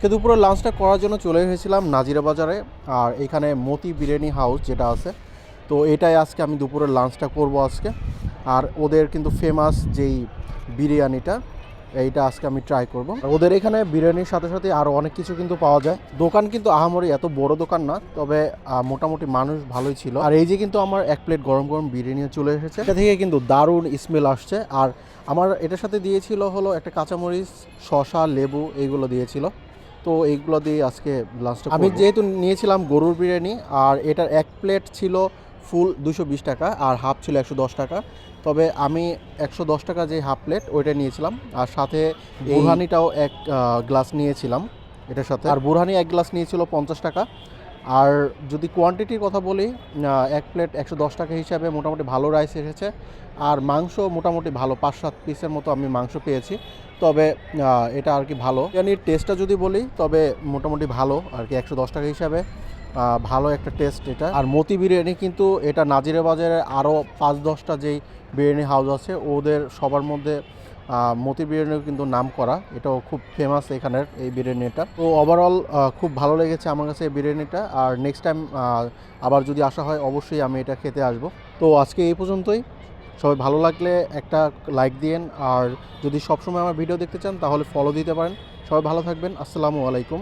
আজকে দুপুরে লাঞ্চটা করার জন্য চলে এসেছিলাম নাজিরা বাজারে আর এখানে মতি বিরিয়ানি হাউস যেটা আছে। তো এটাই আজকে আমি দুপুরের লাঞ্চটা করব আজকে। আর ওদের কিন্তু ফেমাস যেই বিরিয়ানিটা, এইটা আজকে আমি ট্রাই করব। ওদের এখানে বিরিয়ানির সাথে সাথে আরও অনেক কিছু কিন্তু পাওয়া যায়। দোকান কিন্তু আহামরি এত বড় দোকান না, তবে মোটামুটি মানুষ ভালোই ছিল। আর এই যে কিন্তু আমার এক প্লেট গরম গরম বিরিয়ানি চলে এসেছে। এটা থেকে কিন্তু দারুণ স্মেল আসছে। আর আমার এটার সাথে দিয়েছিল হলো একটা কাঁচামরিচ, শসা, লেবু, এইগুলো দিয়েছিল। তো এইগুলো দিয়ে আজকে লাঞ্চটা আমি যেহেতু নিয়েছিলাম গরুর বিরিয়ানি আর এটার এক প্লেট ছিল ফুল দুশো বিশ টাকা আর হাফ ছিল একশো দশ টাকা। তবে আমি একশো দশ টাকা যে হাফ প্লেট ওইটা নিয়েছিলাম। আর সাথে বুরহানিটাও এক গ্লাস নিয়েছিলাম এটার সাথে। আর বুরহানি এক গ্লাস নিয়েছিল পঞ্চাশ টাকা। আর যদি কোয়ান্টিটির কথা বলি এক প্লেট একশো দশ টাকা হিসাবে মোটামুটি ভালো রাইস এসেছে। আর মাংস মোটামুটি ভালো পাঁচ সাত পিসের মতো আমি মাংস পেয়েছি। তবে এটা আর কি ভালো। বিরিয়ানির টেস্টটা যদি বলি, তবে মোটামুটি ভালো, আর কি একশো দশ টাকা হিসাবে। ভালো একটা টেস্ট এটা। আর মতি বিরিয়ানি কিন্তু এটা নাজিরে বাজারে আরও পাঁচ দশটা যেই বিরিয়ানি হাউস আছে, ওদের সবার মধ্যে মতি বিরিয়ানিও কিন্তু নাম করা এটাও খুব ফেমাস এখানের এই বিরিয়ানিটা। তো ওভারঅল খুব ভালো লেগেছে আমার কাছে এই বিরিয়ানিটা। আর নেক্সট টাইম আবার যদি আসা হয়, অবশ্যই আমি এটা খেতে আসব। তো আজকে এই পর্যন্তই। সবাই ভালো লাগলে একটা লাইক দিয়েন। আর যদি সবসময় আমার ভিডিও দেখতে চান, তাহলে ফলো দিতে পারেন। সবাই ভালো থাকবেন। আসসালামু আলাইকুম।